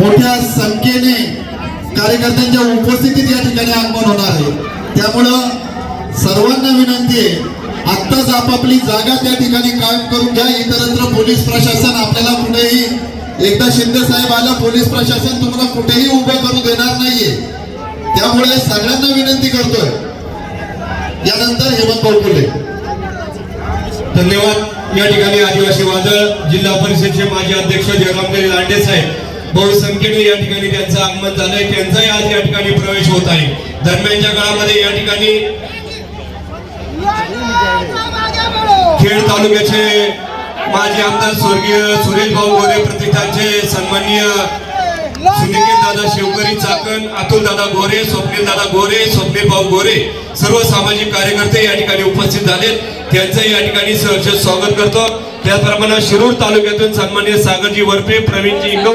मोठ्या संख्येने कार्यकर्त्यांच्या उपस्थितीत या ठिकाणी आगमन होणार आहे. त्यामुळं सर्वांना विनंती आहे आत्ताच आपापली जागा त्या ठिकाणी कायम करून घ्या. इतरत्र पोलीस प्रशासन आपल्याला कुठेही एकदा शिंदे साहेब आला पोलीस प्रशासन तुम्हाला कुठेही उभं करू देणार नाहीये. त्यामुळे सगळ्यांना विनंती करतोय. यानंतर हेमंत फुले धन्यवाद. या ठिकाणी आदिवासी वादळ जिल्हा परिषदचे माजी अध्यक्ष जयरामगिरी लांडे साहेब बहुसंख्येने या ठिकाणी त्यांचं आगमन झालंय. त्यांचाही आज या ठिकाणी प्रवेश होत आहे. दरम्यानच्या काळामध्ये या ठिकाणी खेड तालुक्याचे माजी आमदार स्वर्गीय सुरेश भाऊ गोरे प्रतिष्ठानचे सन्माननीय दादा शेवकरी चाकण अतुल दादा गोरे स्वप्नील दादा गोरे स्वप्नील भाऊ गोरे सर्व सामाजिक कार्यकर्ते या ठिकाणी उपस्थित झालेत. त्यांचं या ठिकाणी सहर्ष स्वागत करतो. त्याचप्रमाणे शिरूर तालुक्यातून सन्मान्य सागरजी वरपे प्रवीणजी इंगव